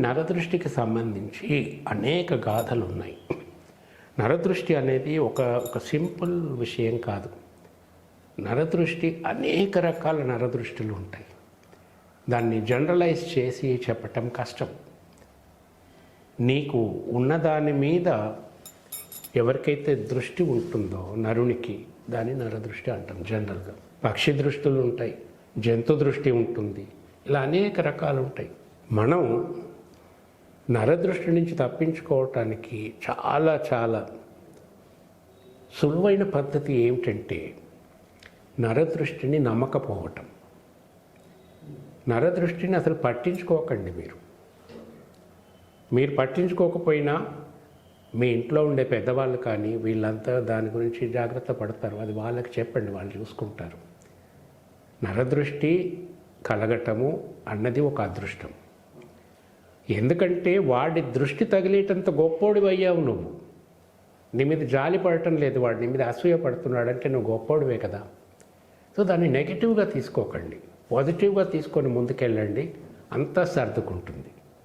నరదృష్టికి సంబంధించి అనేక గాథలు ఉన్నాయి నరదృష్టి అనేది ఒక ఒక సింపుల్ విషయం కాదు. నరదృష్టి అనేక రకాల నరదృష్టిలు ఉంటాయి. దాన్ని జనరలైజ్ చేసి చెప్పటం కష్టం. నీకు ఉన్నదాని మీద ఎవరికైతే దృష్టి ఉంటుందో నరునికి దాన్ని నరదృష్టి అంటాం జనరల్గా. పక్షి దృష్టిలు ఉంటాయి జంతు దృష్టి ఉంటుంది ఇలా అనేక రకాలు ఉంటాయి. మనం నరదృష్టి నుంచి తప్పించుకోవటానికి చాలా చాలా సులువైన పద్ధతి ఏమిటంటే నరదృష్టిని నమ్మకపోవటం. నరదృష్టిని అసలు పట్టించుకోకండి మీరు. మీరు పట్టించుకోకపోయినా మీ ఇంట్లో ఉండే పెద్దవాళ్ళు కానీ వీళ్ళంతా దాని గురించి జాగ్రత్త పడతారు. అది వాళ్ళకి చెప్పండి వాళ్ళు చూసుకుంటారు. నరదృష్టి కలగటము అన్నది ఒక అదృష్టం. ఎందుకంటే వాడి దృష్టి తగిలేటంత గొప్పోడివి అయ్యావు నువ్వు. నీ మీద జాలి పడటం లేదు వాడు నీ మీద అసూయ పడుతున్నాడంటే నువ్వు గొప్పోడివే కదా. సో దాన్ని నెగిటివ్గా తీసుకోకండి. పాజిటివ్గా తీసుకొని ముందుకెళ్ళండి. అంతా సర్దుకుంటుంది.